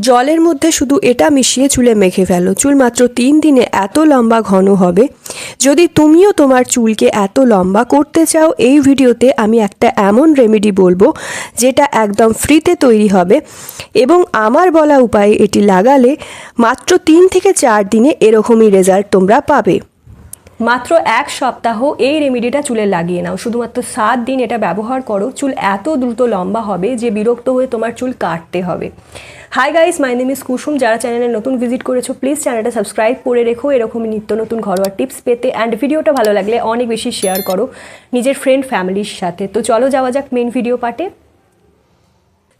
জলের মধ্যে শুধু এটা মিশিয়ে চুলে মেখে ফেলো। চুল মাত্র তিন দিনে এত লম্বা ঘন হবে। যদি তুমিও তোমার চুলকে এত লম্বা করতে চাও, এই ভিডিওতে আমি একটা এমন রেমেডি বলব, যেটা একদম ফ্রিতে তৈরি হবে এবং আমার বলা উপায়ে এটি লাগালে মাত্র তিন থেকে চার দিনে এরকমই রেজাল্ট তোমরা পাবে। মাত্র এক সপ্তাহ এই রেমেডিটা চুলে লাগিয়ে নাও। শুধুমাত্র সাত দিন এটা ব্যবহার করো, চুল এত দ্রুত লম্বা হবে যে বিরক্ত হয়ে তোমার চুল কাটতে হবে। Hi guys my name is Kusum যারা চ্যানেলে নতুন ভিজিট করেছ প্লিজ চ্যানেলটা সাবস্ক্রাইব করে রেখো। এরকমই নিত্য নতুন ঘরোয়া টিপস পেতে অ্যান্ড ভিডিওটা ভালো লাগলে অনেক বেশি শেয়ার করো নিজের ফ্রেন্ড ফ্যামিলির সাথে। তো চলো যাওয়া যাক মেন ভিডিও পার্টে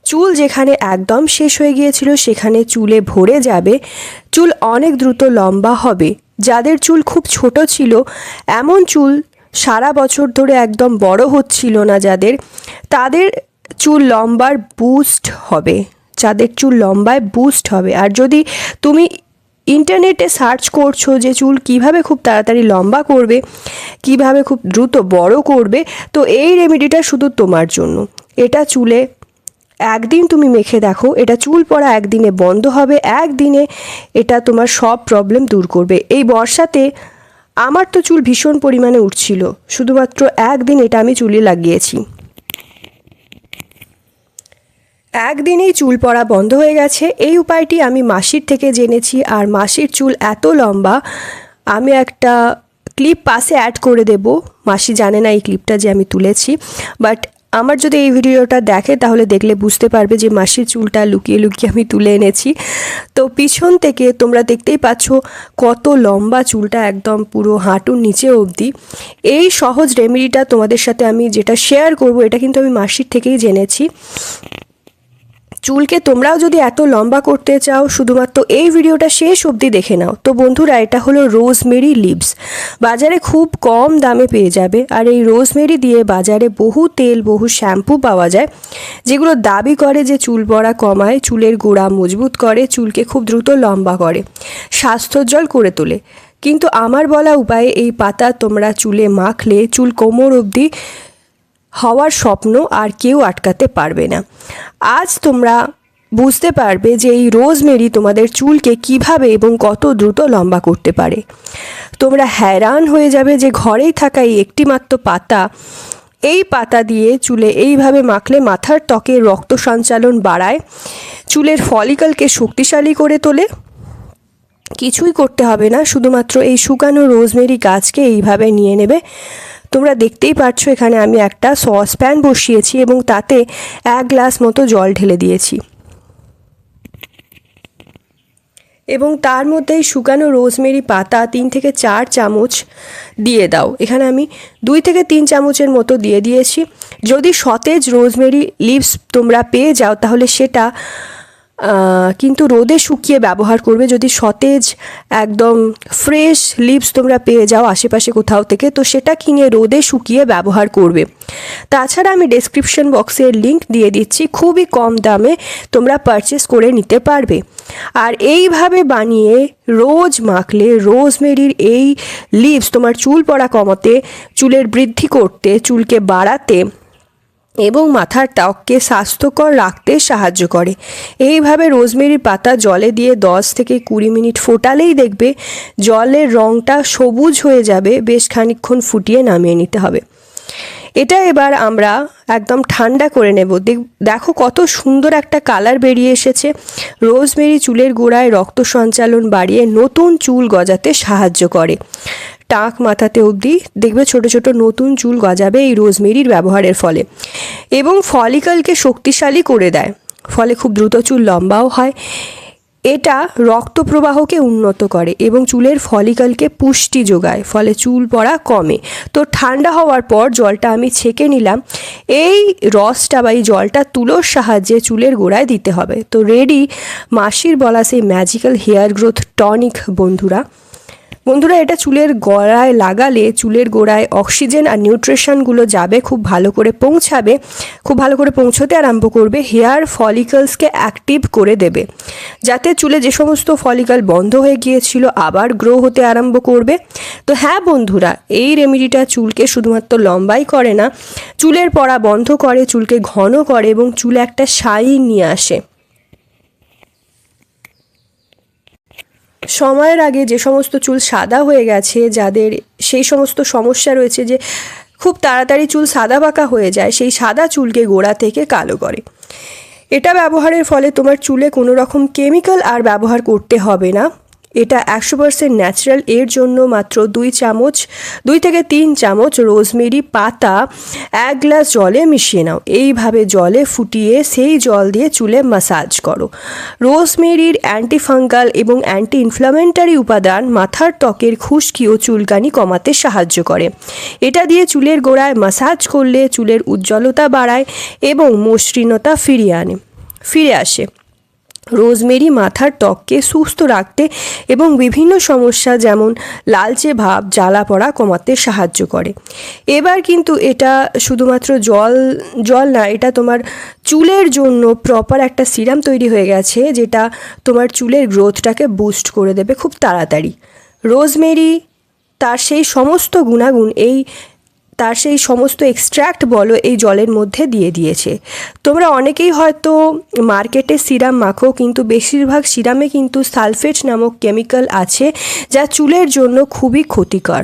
চুল যেখানে একদম শেষ হয়ে গিয়েছিল, সেখানে চুলে ভরে যাবে। চুল অনেক দ্রুত লম্বা হবে। যাদের চুল খুব ছোট ছিল, এমন চুল সারা বছর ধরে একদম বড় হচ্ছিল না যাদের। তাদের চুল লম্বার বুস্ট হবে। যাদের চুল লম্বায় বুস্ট হবে। আর যদি তুমি ইন্টারনেটে সার্চ করছ যে চুল কীভাবে খুব তাড়াতাড়ি লম্বা করবে, কীভাবে খুব দ্রুত বড় করবে, তো এই রেমেডিটা শুধু তোমার জন্য। এটা চুলে একদিন তুমি মেখে দেখো, এটা চুল পড়া একদিনে বন্ধ হবে, একদিনে এটা তোমার সব প্রবলেম দূর করবে। এই বর্ষাতে আমার তো চুল ভীষণ পরিমাণে উঠছিল, শুধুমাত্র একদিন এটা আমি চুলে লাগিয়েছি। একদিনেই চুল পড়া বন্ধ হয়ে গেছে, এই উপায়টি আমি মাসির থেকে জেনেছি, আর মাসির চুল এত লম্বা, আমি একটা ক্লিপ পাশে অ্যাড করে দেব। মাসি জানে না এই ক্লিপটা যে আমি তুলেছি বাট আমার যদি এই ভিডিওটা দেখে, তাহলে দেখলে বুঝতে পারবে যে মাসির চুলটা লুকিয়ে লুকিয়ে আমি তুলে এনেছি। তো পিছন থেকে তোমরা দেখতেই পাচ্ছ কত লম্বা চুলটা একদম পুরো হাঁটুর নিচে অবধি। এই সহজ রেমেডিটা তোমাদের সাথে আমি যেটা শেয়ার করব, এটা কিন্তু আমি মাসির থেকেই জেনেছি। চুলকে তোমরাও যদি এত লম্বা করতে চাও, শুধুমাত্র এই ভিডিওটা শেষ অবধি দেখে নাও। তো বন্ধুরা, এটা হলো রোজমেরি লিভস বাজারে খুব কম দামে পেয়ে যাবে। আর এই রোজমেরি দিয়ে বাজারে বহু তেল, বহু শ্যাম্পু পাওয়া যায়, যেগুলো দাবি করে যে চুল পড়া কমায়, চুলের গোড়া মজবুত করে, চুলকে খুব দ্রুত লম্বা করে, স্বাস্থ্যোজ্জ্বল করে তোলে। কিন্তু আমার বলা উপায়ে, এই পাতা তোমরা চুলে মাখলে, চুল কোমর অবধি হওয়ার স্বপ্ন আর কেউ আটকাতে পারবে না। আজ তোমরা বুঝতে পারবে যে এই রোজমেরি তোমাদের চুলকে কীভাবে এবং কত দ্রুত লম্বা করতে পারে। তোমরা হ্যারান হয়ে যাবে যে ঘরেই থাকা এই একটিমাত্র পাতা, এই পাতা দিয়ে চুলে এইভাবে মাখলে মাথার ত্বকে রক্ত সঞ্চালন বাড়ায়, চুলের ফলিকলকে শক্তিশালী করে তোলে। কিছুই করতে হবে না, শুধুমাত্র এই শুকানো রোজমেরি গাছকে এইভাবে নিয়ে নেবে। তোমরা দেখতেই পাচ্ছ এখানে আমি একটা সসপ্যান বসিয়েছি এবং তাতে এক গ্লাস মতো জল ঢেলে দিয়েছি। এবং তার মধ্যেই শুকানো রোজমেরি পাতা তিন থেকে চার চামচ দিয়ে দাও। এখানে আমি দুই থেকে তিন চামচের মতো দিয়ে দিয়েছি। যদি সতেজ রোজমেরি লিভস তোমরা পেয়ে যাও, তাহলে সেটা কিন্তু রোদে শুকিয়ে ব্যবহার করবে যদি সতেজ, একদম ফ্রেশ লিপস তোমরা পেয়ে যাও আশেপাশে কোথাও থেকে, তো সেটা কিনে রোদে শুকিয়ে ব্যবহার করবে। তাছাড়া আমি ডেসক্রিপশন বক্সের লিংক দিয়ে দিচ্ছি, খুবই কম দামে তোমরা পারচেস করে নিতে পারবে। আর এইভাবে বানিয়ে রোজ মাখলে, রোজমেরির এই লিপস তোমার চুল পড়া কমাতে, চুলের বৃদ্ধি করতে, চুলকে বাড়াতে এবং মাথার ত্বককে স্বাস্থ্যকর রাখতে সাহায্য করে। এইভাবে রোজমেরির পাতা জলে দিয়ে দশ থেকে কুড়ি মিনিট ফোটালেই দেখবে জলের রঙটা সবুজ হয়ে যাবে, বেশ খানিক্ষণ ফুটিয়ে নামিয়ে নিতে হবে। এটা এবার আমরা একদম ঠান্ডা করে নেব। দেখো কত সুন্দর একটা কালার বেরিয়ে এসেছে। রোজমেরি চুলের গোড়ায় রক্ত সঞ্চালন বাড়িয়ে নতুন চুল গজাতে সাহায্য করে। টাক মাথাতে অবধি দেখবে ছোট ছোট নতুন চুল গজাবে এই রোজমেরির ব্যবহারের ফলে। এবং ফলিকলকে শক্তিশালী করে দেয়। ফলে খুব দ্রুত চুল লম্বাও হয়। এটা রক্ত প্রবাহকে উন্নত করে এবং চুলের ফলিকলকে পুষ্টি যোগায়, ফলে চুল পড়া কমে। তো ঠান্ডা হওয়ার পর জলটা আমি ছেঁকে নিলাম। এই রসটা বা এই জলটা তুলোর সাহায্যে চুলের গোড়ায় দিতে হবে। তো রেডি মাসির বলা সেই ম্যাজিক্যাল হেয়ার গ্রোথ টনিক বন্ধুরা। বন্ধুরা, এটা চুলের গোড়ায় লাগালে চুলের গোড়ায় অক্সিজেন আর নিউট্রিশনগুলো যাবে, খুব ভালো করে পৌঁছাবে, খুব ভালো করে পৌঁছতে আরম্ভ করবে, হেয়ার ফলিকলসকে অ্যাক্টিভ করে দেবে। যাতে চুলে যে সমস্ত ফলিকল বন্ধ হয়ে গিয়েছিল, আবার গ্রো হতে আরম্ভ করবে। তো হ্যাঁ বন্ধুরা, এই রেমেডিটা চুলকে শুধুমাত্র লম্বাই করে না, চুলের পড়া বন্ধ করে, চুলকে ঘন করে এবং চুলে একটা শাইন নিয়ে আসে। সময়ের আগে যে সমস্ত চুল সাদা হয়ে গেছে, যাদের সেই সমস্ত সমস্যা রয়েছে যে খুব তাড়াতাড়ি চুল সাদা পাকা হয়ে যায়, সেই সাদা চুলকে গোড়া থেকে কালো করে। এটা ব্যবহারের ফলে তোমার চুলে কোনো রকম কেমিক্যাল আর ব্যবহার করতে হবে না। এটা একশো পার্সেন্ট ন্যাচারাল এর জন্য মাত্র দুই চামচ, দুই থেকে তিন চামচ রোজমেরি পাতা এক গ্লাস জলে মিশিয়ে নাও। এইভাবে জলে ফুটিয়ে সেই জল দিয়ে চুলে মাসাজ করো। রোজমেরির অ্যান্টিফাঙ্গাল এবং অ্যান্টি ইনফ্লামেন্টারি উপাদান মাথার ত্বকের খুশকি ও চুলকানি কমাতে সাহায্য করে। এটা দিয়ে চুলের গোড়ায় মাসাজ করলে চুলের উজ্জ্বলতা বাড়ায় এবং মসৃণতা ফিরিয়ে আনে। ফিরে আসে। রোজমেরি মাথার ত্বককে সুস্থ রাখতে এবং বিভিন্ন সমস্যা যেমন লালচে ভাব, জ্বালা পড়া কমাতে সাহায্য করে। এবার কিন্তু এটা শুধুমাত্র জল জল না, এটা তোমার চুলের জন্য প্রপার একটা সিরাম তৈরি হয়ে গেছে, যেটা তোমার চুলের গ্রোথটাকে বুস্ট করে দেবে খুব তাড়াতাড়ি। রোজমেরি তার সেই সমস্ত গুণাগুণ এই তার সেই সমস্ত এক্সট্র্যাক্ট বলো এই জলের মধ্যে দিয়ে দিয়েছে। তোমরা অনেকেই হয়তো মার্কেটে সিরাম মাখো, কিন্তু বেশিরভাগ সিরামে কিন্তু সালফেট নামক কেমিক্যাল আছে যা চুলের জন্য খুবই ক্ষতিকর।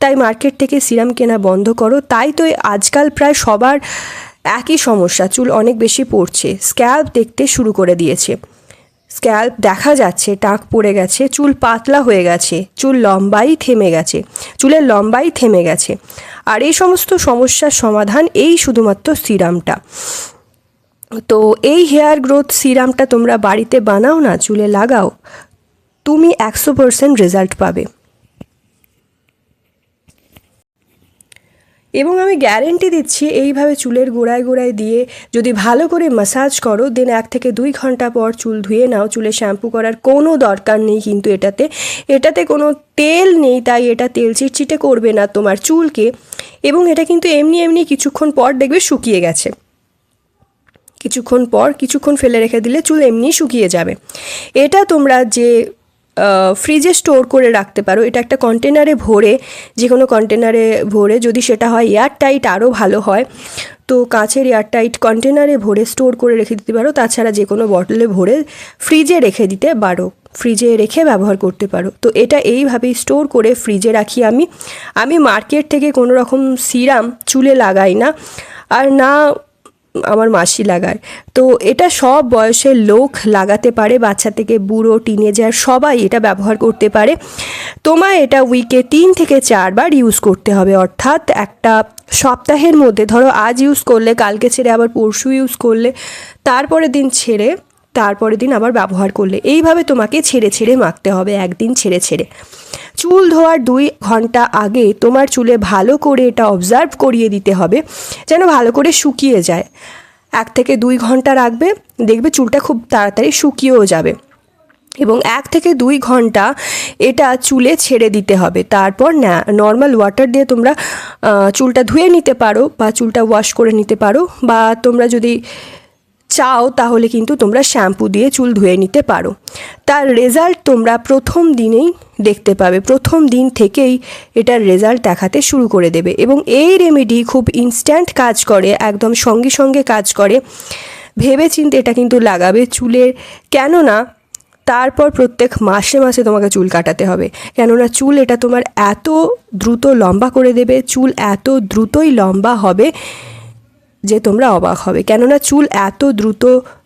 তাই মার্কেট থেকে সিরাম কেনা বন্ধ করো। তাই তো আজকাল প্রায় সবার একই সমস্যা, চুল অনেক বেশি পড়ছে। স্ক্যাল্প দেখতে শুরু করে দিয়েছে। স্ক্যাল্প দেখা যাচ্ছে, টাক পড়ে গেছে, চুল পাতলা হয়ে গেছে, চুল লম্বাই থেমে গেছে, চুলের লম্বাই থেমে গেছে। আর এই সমস্ত সমস্যার সমাধান এই শুধুমাত্র সিরামটা। তো এই হেয়ার গ্রোথ সিরামটা তোমরা বাড়িতে বানাও না, চুলে লাগাও, তুমি একশো পারসেন্ট রেজাল্ট পাবে। এবং আমি গ্যারেন্টি দিচ্ছি এইভাবে চুলের গোড়ায় গোড়ায় দিয়ে যদি ভালো করে মাসাজ করো দেন এক থেকে দুই ঘণ্টা পর চুল ধুয়ে নাও। চুলে শ্যাম্পু করার কোনো দরকার নেই কিন্তু এটাতে। এটাতে কোনো তেল নেই, তাই এটা তেল চিটচিটে করবে না তোমার চুলকে। এবং এটা কিন্তু এমনি এমনি কিছুক্ষণ পর দেখবে শুকিয়ে গেছে। কিছুক্ষণ পর কিছুক্ষণ ফেলে রেখে দিলে চুল এমনি শুকিয়ে যাবে। এটা তোমরা যে ফ্রিজে স্টোর করে রাখতে পারো। এটা একটা কন্টেনারে ভরে যে কোনো কন্টেনারে ভরে যদি সেটা হয় এয়ার টাইট আরও ভালো হয়। তো কাঁচের এয়ার টাইট কন্টেনারে ভরে স্টোর করে রেখে দিতে পারো। তাছাড়া যে কোনো বটলে ভরে ফ্রিজে রেখে দিতে পারো। ফ্রিজে রেখে ব্যবহার করতে পারো। তো এটা এইভাবেই স্টোর করে ফ্রিজে রাখি আমি। আমি মার্কেট থেকে কোনো রকম সিরাম চুলে লাগাই না। আর না আমার মাসি লাগায়। তো এটা সব বয়সের লোক লাগাতে পারে, বাচ্চা থেকে বুড়ো টিনেজার সবাই এটা ব্যবহার করতে পারে। তোমায় এটা উইকে তিন থেকে চারবার ইউজ করতে হবে। অর্থাৎ একটা সপ্তাহের মধ্যে, ধরো আজ ইউজ করলে, কালকে ছেড়ে আবার পরশু ইউজ করলে, তারপরের দিন ছেড়ে, তারপরের দিন আবার ব্যবহার করলে। এইভাবে তোমাকে ছেড়ে ছেড়ে মাখতে হবে, একদিন ছেড়ে ছেড়ে। চুল ধোয়ার দুই ঘণ্টা আগে তোমার চুলে ভালো করে এটা অবজার্ভ করিয়ে দিতে হবে, যেন ভালো করে শুকিয়ে যায়। এক থেকে দুই ঘণ্টা রাখবে, দেখবে চুলটা খুব তাড়াতাড়ি শুকিয়েও যাবে। এবং এক থেকে দুই ঘণ্টা এটা চুলে ছেড়ে দিতে হবে। তারপর নর্মাল ওয়াটার দিয়ে তোমরা চুলটা ধুয়ে নিতে পারো বা চুলটা ওয়াশ করে নিতে পারো বা তোমরা যদি চাও তাহলে কিন্তু তোমরা শ্যাম্পু দিয়ে চুল ধুয়ে নিতে পারো। তার রেজাল্ট তোমরা প্রথম দিনেই দেখতে পাবে। প্রথম দিন থেকেই এটার রেজাল্ট দেখাতে শুরু করে দেবে এবং এই রেমেডি খুব ইনস্ট্যান্ট কাজ করে, একদম সঙ্গে সঙ্গে কাজ করে। ভেবে চিনতে এটা কিন্তু লাগাবে চুলের, কেননা তারপর প্রত্যেক মাসে মাসে তোমাকে চুল কাটাতে হবে। কেননা চুল এটা তোমার এত দ্রুত লম্বা করে দেবে, চুল এত দ্রুতই লম্বা হবে যে তোমরা অবাক হবে। কেননা চুল এত দ্রুত,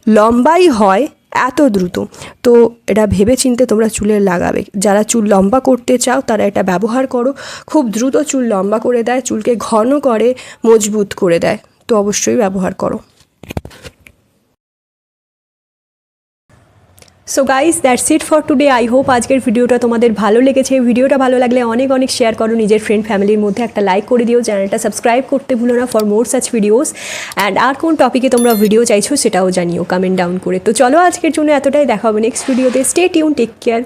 লম্বাই হয় এত দ্রুত। তো এটা ভেবে চিনতে তোমরা চুলে লাগাবে। যারা চুল লম্বা করতে চাও, তারা এটা ব্যবহার করো। খুব দ্রুত চুল লম্বা করে দেয়, চুলকে ঘন করে মজবুত করে দেয়। তো অবশ্যই ব্যবহার করো। So guys that's it for today I hope আজকের ভিডিওটা তোমাদের ভালো লেগেছে। ভিডিওটা ভালো লাগলে অনেক অনেক শেয়ার করো নিজের ফ্রেন্ড ফ্যামিলির মধ্যে। একটা লাইক করে দিও চ্যানেলটা সাবস্ক্রাইব করতে ভুলো না for more such videos and আর কোন টপিকে তোমরা ভিডিও চাইছো সেটাও জানিও কমেন্ট ডাউন করে। তো চলো আজকের জন্য এতটাই। দেখা হবে নেক্সট ভিডিওতে স্টে টিউন টেক কেয়ার